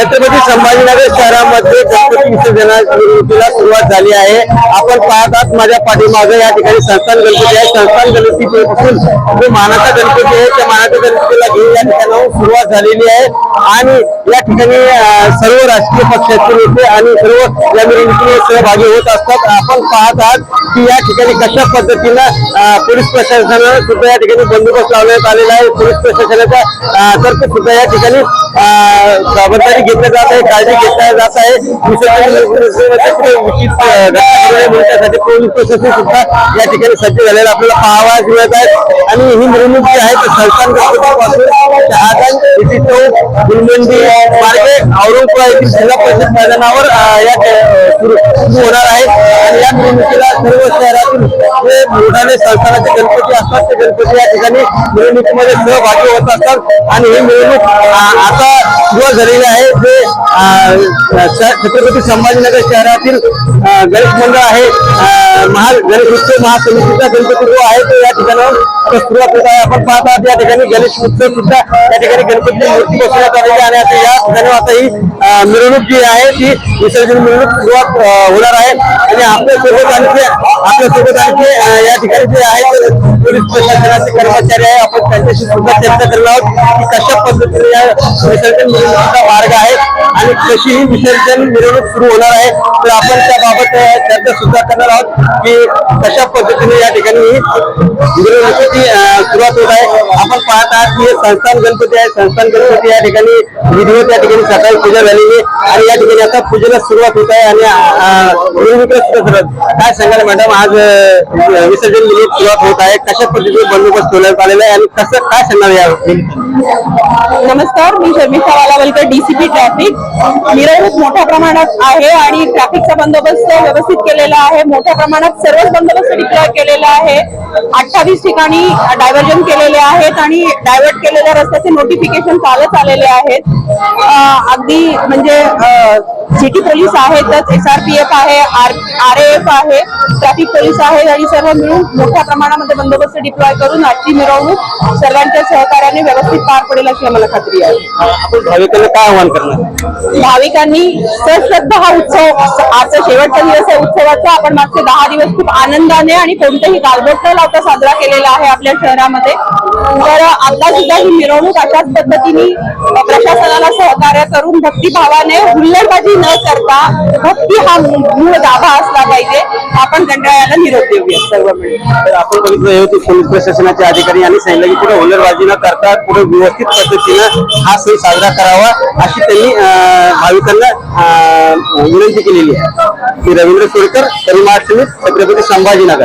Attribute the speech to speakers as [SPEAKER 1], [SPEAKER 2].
[SPEAKER 1] छत्रपती संभाजीनगर शहरामध्ये गणपती विसर्जनाला सुरुवात झाली आहे. आपण पाहत आहात माझ्या पाठीमागे या ठिकाणी संस्थान गणपती आहे. संस्थान गणपतीपासून जो मानाचा गणपती आहे त्या मानाच्या गणपतीला घेऊन या ठिकाणाहून सुरुवात झालेली आहे. आणि या ठिकाणी सर्व राजकीय पक्षाचे नेते आणि सर्व या मिरवणुकीने सहभागी होत असतात. आपण पाहत आहात की या ठिकाणी कशा पद्धतीनं पोलीस प्रशासनानं सुद्धा या ठिकाणी बंदोबस्त लावण्यात आलेला आहे. पोलीस प्रशासनाच्या तर्फे सुद्धा या ठिकाणी जबाबदारी खबरदारी घेतलं जात आहे काळजी घेतल्या जात आहे. विसर्जन त्यासाठी पोलीस प्रशासन सुद्धा या ठिकाणी सज्ज झालेलं आपल्याला पाहावयास मिळत आहे. आणि ही मिरवणूक जी आहे ती संस्थान गणपतीपासून इथे चौक गुलमंडी मार्गे औरंगाबाद येथील जिल्हा परिषद मैदानावर या सुरू होणार आहे. आणि या मिरवणुकीला सर्व शहरातून जे मोठाले संस्थानाचे गणपती असतात ते गणपती या ठिकाणी मिरवणुकीमध्ये सहभागी होत असतात. आणि ही मिरवणूक आता सुरुवात झालेली आहे जे छत्रपती संभाजीनगर शहरातील गणेश मंडळ आहे महा गणेश उत्सव महासमितीचा गणपती जो आहे तो या ठिकाणावर. सुरुवात होत आहे आपण पाहत आहात या ठिकाणी गणेश उत्सव सुद्धा या ठिकाणी गणपती मूर्ती बसवण्यात आलेली आहे. आणि आता या ठिकाणी आता ही मिरवणूक जी आहे ती विसर्जन मिरवणूक सुरुवात होणार आहे. आणि आपल्यासोबत आणखी आपल्यासोबत आणखी या ठिकाणी जे आहे ते पोलीस प्रशासनाचे कर्मचारी आहे. आपण त्यांच्याशी सुद्धा चर्चा करणार आहोत की कशा पद्धतीने या विसर्जन मिरवणुकीचा मार्ग आहे आणि कशी ही विसर्जन मिरवणूक सुरू होणार आहे. तर आपण त्याबाबत चर्चा सुद्धा करणार आहोत. की कशा पद्धतीने या ठिकाणी ही सुरुवात होत आहे. आपण पाहत आहात की संस्थान गणपती आहे. संस्थान गणपती या ठिकाणी विधिवत या ठिकाणी सकाळी पूजा झालेली आहे. आणि या ठिकाणी आता पूजेला सुरुवात होत आहे आणि काय सांगाल मॅडम आज विसर्जन मिरवणूक सुरुवात होत आहे. कशा पद्धतीने बंदोबस्त ठेवण्यात आलेला आहे आणि कसं काय सांगणार या
[SPEAKER 2] नमस्कार मी शर्मिष्ठा वालावलकर डीसीपी ट्रॅफिक मिरवणूक मोठ्या प्रमाणात आहे आणि ट्रॅफिकचा बंदोबस्त व्यवस्थित केलेला आहे. मोठ्या प्रमाणात सर्वच बंदोबस्त डिप्लॉय केलेला आहे. अठ्ठावीस ठिकाणी डायव्हर्जन केलेले आहेत आणि डायव्हर्ट केलेल्या रस्त्याचे नोटिफिकेशन कालच आलेले आहेत. अगदी म्हणजे सिटी पोलीस आहेतच एस आर पी एफ आहे आर आर एफ आहे ट्रॅफिक पोलीस आहेत आणि सर्व मिळून मोठ्या प्रमाणामध्ये बंदोबस्त डिप्लॉय करून आजची मिरवणूक सर्वांच्या सहकार्याने व्यवस्थित पार पडेल अशी आम्हाला खात्री आहे.
[SPEAKER 1] आपण भाविकांना काय आव्हान करणार?
[SPEAKER 2] भाविकांनी सश्रद्धा हा उत्सव आजचा शेवटचा दिवस आहे उत्सवाचा. आपण मागचे दहा दिवस खूप आनंदाने आणि कोणतेही गालबोट न लावता साजरा केलेला आहे आपल्या शहरामध्ये. तर आता सुद्धा ही मिरवणूक अशाच पद्धतीने प्रशासनाला सहकार्य करून भक्तिभावाने हुल्लडबाजी न करता भक्ती हा मूळ गाभा असला पाहिजे. आपण कंटाळ्याला निरोप देऊया सर्व मिळून
[SPEAKER 1] आपण बघितलं पोलीस प्रशासनाचे अधिकारी यांनी सांगितलं की पुढे हुल्लडबाजी न करता पुढे व्यवस्थित पद्धतीनं हा सण साजरा करावा अशी त्यांनी अं, भाविकांना विनंती केलेली आहे. मी रवींद्र सोडकर तरी समित छत्रपती संभाजीनगर.